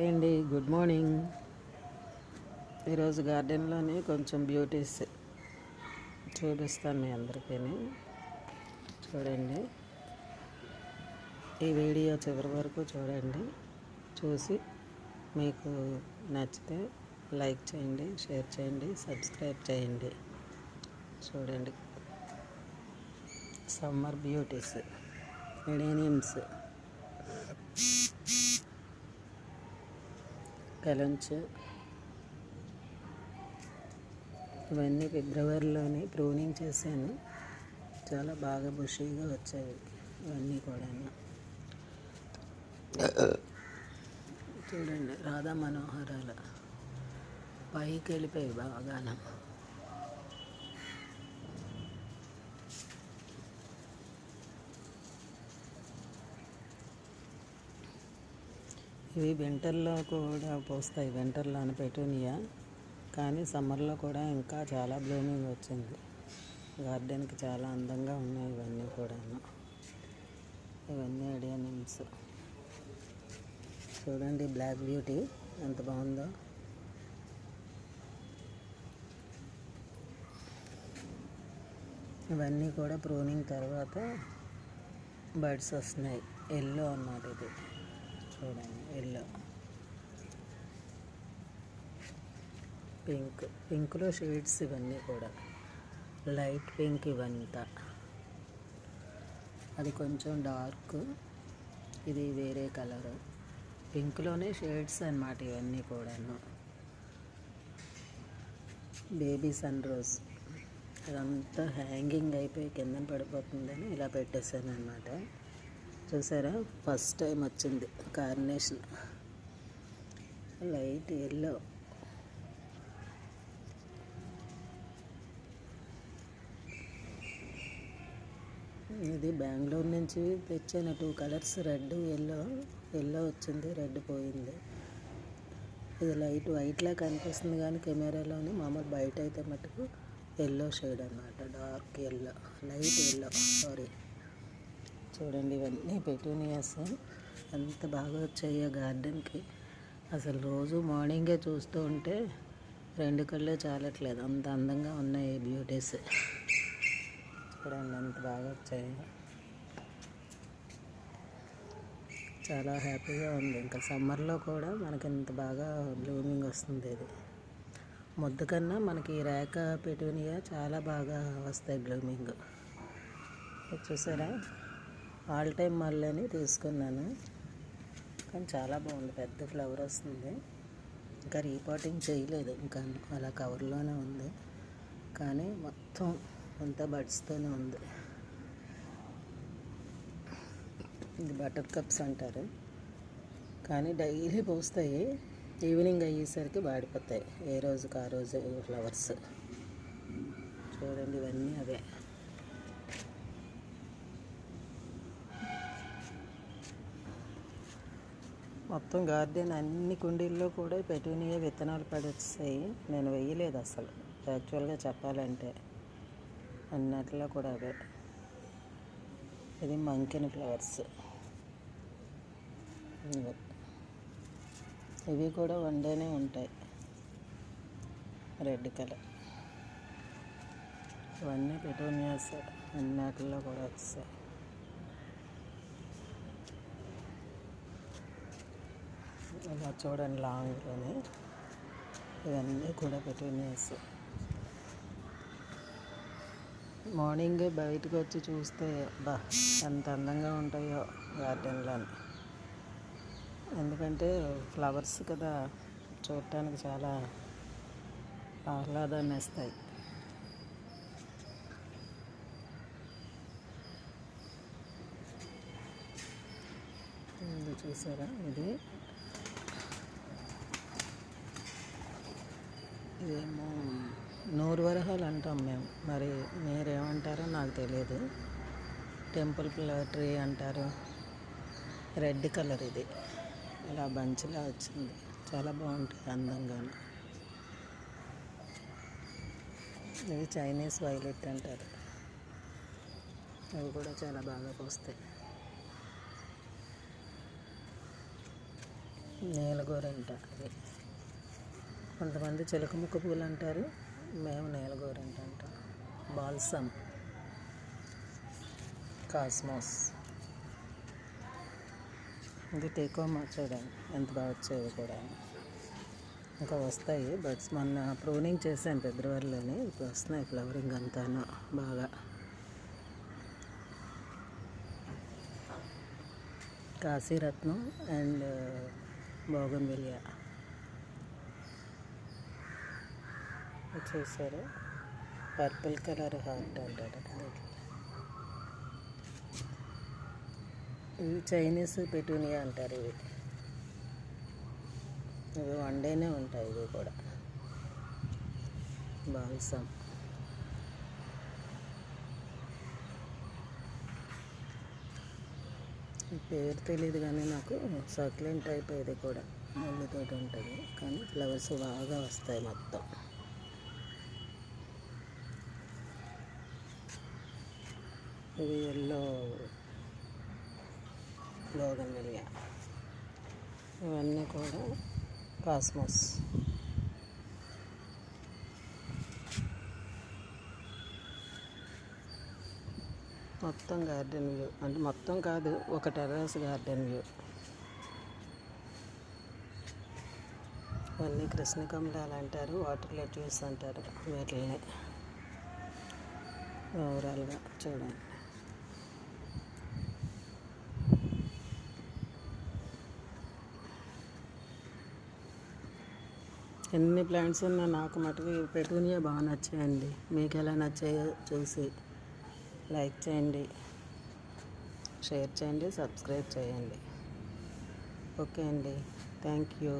Hi అండి good morning. ఈరోజు గార్డెన్లోని కొంచెం బ్యూటీస్ చూపిస్తాను మీ అందరికీ చూడండి. ఈ వీడియో చివరి వరకు చూడండి. చూసి మీకు నచ్చితే లైక్ చేయండి షేర్ చేయండి సబ్స్క్రైబ్ చేయండి. చూడండి. సమ్మర్ బ్యూటీస్ ఎడేనియమ్స్ కలంచ్ ఇవన్నీ ఫిబ్రవరిలోనే ప్రూనింగ్ చేశాను. చాలా బాగా బుషీగా వచ్చాయి ఇవన్నీ కూడా చూడండి రాధా మనోహరాల పైకి వెళ్ళిపోయి బాగాన. ఇవి వింటర్లో కూడా పోస్తాయి. వింటర్లోని పెటూనియా కానీ సమ్మర్లో కూడా ఇంకా చాలా బ్లూమింగ్ వచ్చింది. గార్డెన్కి చాలా అందంగా ఉన్నాయి ఇవన్నీ కూడా ఇవన్నీ అడియానిమ్స్ చూడండి బ్లాక్ బ్యూటీ ఎంత బాగుందో. ఇవన్నీ కూడా ప్రూనింగ్ తర్వాత బర్డ్స్ వస్తున్నాయి. ఎల్లో అన్నమాట ఇది. చూడండి ఎల్లో. పింక్. పింక్లో షేడ్స్ ఇవన్నీ కూడా. లైట్ పింక్ ఇవంతా. అది కొంచెం డార్క్. ఇది వేరే కలరు. పింక్లోనే షేడ్స్ అనమాట ఇవన్నీ కూడాను. Baby sun rose. అదంతా హ్యాంగింగ్ అయిపోయి కింద పడిపోతుందని ఇలా పెట్టేశాను అనమాట చూసారా? ఫస్ట్ టైం వచ్చింది కార్నేషన్ లైట్ ఎల్లో ఇది బెంగళూరు నుంచి తెచ్చాను two colours red yellow yellow వచ్చింది రెడ్ పోయింది. ఇది లైట్ వైట్లా కనిపిస్తుంది కానీ కెమెరాలోని మామూలు బయట అయితే మటుకు ఎల్లో షేడ్ అనమాట dark yellow light yellow sorry చూడండి ఇవన్నీ పెటూనియాస్. ఎంత బాగా వచ్చాయో గార్డెన్కి. అసలు రోజు మార్నింగే చూస్తూ ఉంటే రెండు కళ్ళు చాలట్లేదు. అంత అందంగా ఉన్నాయి బ్యూటీస్. చూడండి అంత బాగా వచ్చాయి. చాలా హ్యాపీగా ఉంది. ఇంకా సమ్మర్లో కూడా మనకి ఇంత బాగా బ్లూమింగ్ వస్తుంది ఇది. ముద్ద కన్నా మనకి రేఖ పెటూనియా చాలా బాగా వస్తాయి బ్లూమింగ్. చూసారా? ఆల్ టైమ్ మళ్ళీ తీసుకున్నాను. కానీ చాలా బాగుంది. పెద్ద ఫ్లవర్ వస్తుంది. ఇంకా రీపాటింగ్ చేయలేదు. ఇంకా అలా కవర్లోనే ఉంది. కానీ మొత్తం అంతా బడ్స్తోనే ఉంది. ఇది బటర్ కప్స్ అంటారు. కానీ డైలీ పోస్తాయి. ఈవినింగ్ అయ్యేసరికి వాడిపోతాయి. ఏ రోజుకి ఆ రోజు ఫ్లవర్స్. చూడండి ఇవన్నీ అవే. మొత్తం గార్డెన్ అన్ని కుండీల్లో కూడా పెటూనియా విత్తనాలు పడొచ్చాయి నేను వేయలేదు అసలు. యాక్చువల్గా చెప్పాలంటే అన్నట్లో కూడా అవే. ఇది మంకిన ఫ్లవర్స్. ఇవి. కూడా వండేనే ఉంటాయి. Red colour. ఇవన్నీ పెటోనియాస్ అన్నిటిలో కూడా వస్తాయి. ఇలా చూడండి లాంగ్లోనే. ఇవన్నీ కూడా పెట్టినేసి. మార్నింగ్ బయటకు వచ్చి చూస్తే బా ఎంత అందంగా ఉంటాయో గార్డెన్లో ఎందుకంటే ఫ్లవర్స్ కదా చూడటానికి చాలా ఆహ్లాదాన్ని ఇస్తాయి. ఇది చూసారా? ఇది ఇదేమో నూరు వరహాలు అంటాం మేము. మరి మీరేమంటారో నాకు తెలియదు టెంపుల్ ట్రీ అంటారు. రెడ్ కలర్ ఇది. ఇలా బంచిలా వచ్చింది. చాలా బాగుంటుంది అందంగాను. ఇది చైనీస్ వైలెట్ అంటారు. అవి కూడా చాలా బాగా పోస్తాయి. నీలగోరంట అది. కొంతమంది చిలకముక్క పూలు అంటారు మేము నీలగోరంట అంటాం బాల్సమ్. కాస్మోస్. ఇది టేకోమా చూడండి ఎంత బాగా వచ్చేవి కూడా. ఇంకా వస్తాయి బట్స్ మొన్న ప్రూనింగ్ చేశాను ఫిబ్రవరిలోని ఇప్పుడు వస్తున్నాయి ఫ్లవరింగ్ అంతాను బాగా. కాశీరత్నం అండ్ బోగన్విలియా చేశారు. పర్పుల్ కలర్ హార్ట్ అంటారు ఇవి చైనీస్ పెటూనియా అంటారు ఇవి. ఇవి వన్ డేనే ఉంటాయి ఇవి కూడా. బాల్సం. పేరు తెలియదు కానీ నాకు సక్లెంట్ టైప్ ఇది కూడా ముళ్ళతోటి ఉంటుంది. కానీ ఫ్లవర్స్ బాగా వస్తాయి మొత్తం. ఇవి ఎల్లో లోగన్ వెలియా ఇవన్నీ కూడా కాస్మోస్. మొత్తం గార్డెన్ వ్యూ. అంటే మొత్తం కాదు ఒక టెర్రస్ గార్డెన్ వ్యూ. ఇవన్నీ కృష్ణకమలాలు అంటారు వాటర్ లెట్యూస్ అంటారు వీటిని ఓవరాల్గా చూడండి. ఎన్ని ప్లాంట్స్ ఉన్నా నాకు మటుకు పెటూనియా బాగా నచ్చాయండి. మీకు ఎలా నచ్చాయో చూసి లైక్ చేయండి షేర్ చేయండి సబ్స్క్రైబ్ చేయండి. ఓకే అండి. Thank you.